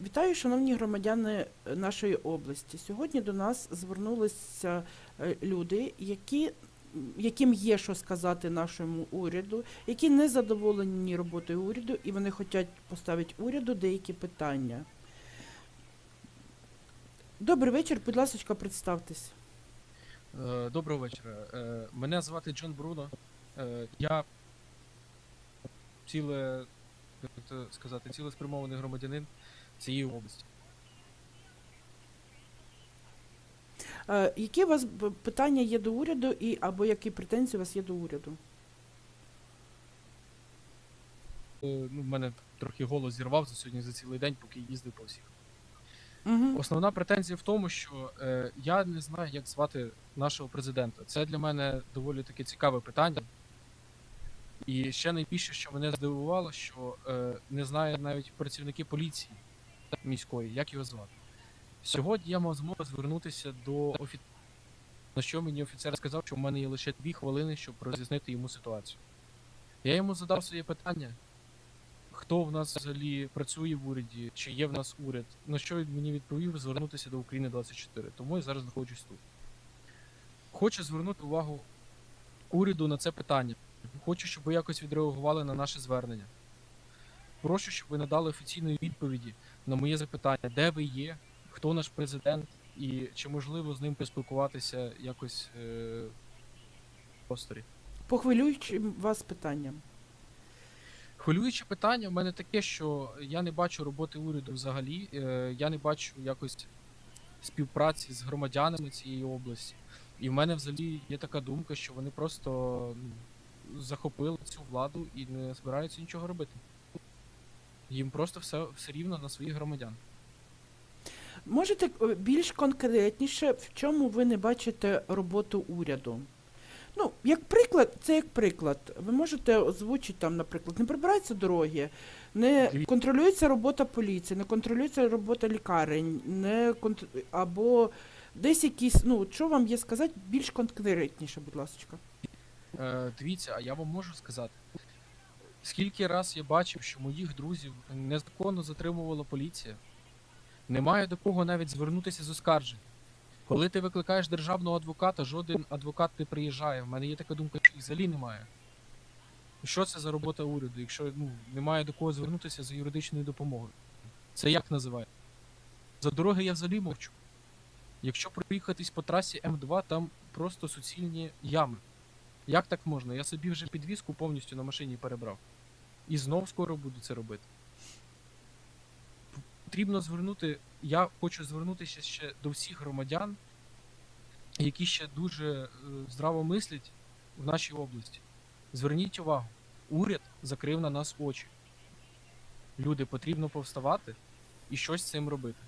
Вітаю, шановні громадяни е, нашої області. Сьогодні до нас звернулися е, люди, які, яким є що сказати нашому уряду, які не задоволені роботою уряду, і вони хочуть поставити уряду деякі питання. Добрий вечір, будь ласка, представтесь. Е, Доброго вечора. Мене звати Джон Бруно. Я ціле, сказати, цілеспрямований громадянин цієї області. Е, Які у вас б- питання є до уряду, і або які претензії у вас є до уряду? Е, Ну, в мене трохи голос зірвав за сьогодні за цілий день, поки їздив по всіх. Угу. Основна претензія в тому, що е, я не знаю, як звати нашого президента. Це для мене доволі таке цікаве питання. І ще найбільше, що мене здивувало, що е, не знає навіть працівники поліції міської, як його звати. Сьогодні я мав змогу звернутися до офіцера, на що мені офіцер сказав, що в мене є лише дві хвилини, щоб роз'яснити йому ситуацію. Я йому задав своє питання, хто в нас взагалі працює в уряді, чи є в нас уряд. На що він мені відповів звернутися до України 24. Тому я зараз знаходжусь тут. Хочу звернути увагу уряду на це питання. Хочу, щоб ви якось відреагували на наше звернення. Прошу, щоб ви надали офіційної відповіді на моє запитання, де ви є, хто наш президент, і чи можливо з ним поспілкуватися якось е, в просторі. По хвилюючим вас питанням. Хвилююче питання в мене таке, що я не бачу роботи уряду взагалі. е, Я не бачу якось співпраці з громадянами цієї області. І в мене взагалі є така думка, що вони просто захопили цю владу і не збираються нічого робити. Їм просто все, все рівно на своїх громадян. Можете е, більш конкретніше, в чому ви не бачите роботу уряду? Ну, як приклад, це як приклад. Ви можете озвучити там, наприклад, не прибираються дороги, не Диві- контролюється робота поліції, не контролюється робота лікарень, не конт... або десь якісь, ну, що вам є сказати більш конкретніше, будь ласка. Е, дивіться, а я вам можу сказати. Скільки раз я бачив, що моїх друзів незаконно затримувала поліція, немає до кого навіть звернутися з оскаржень. Коли ти викликаєш державного адвоката, жоден адвокат не приїжджає. В мене є така думка, що їх взагалі немає. Що це за робота уряду, якщо ну, немає до кого звернутися за юридичною допомогою? Це як називає? За дороги я взагалі мовчу. Якщо проїхатись по трасі М2, там просто суцільні ями. Як так можна? Я собі вже підвізку повністю на машині перебрав. І знов скоро буду це робити. Потрібно звернути. Я хочу звернутися ще до всіх громадян, які ще дуже е, здраво мислять в нашій області. Зверніть увагу, уряд закрив на нас очі. Люди, потрібно повставати і щось з цим робити.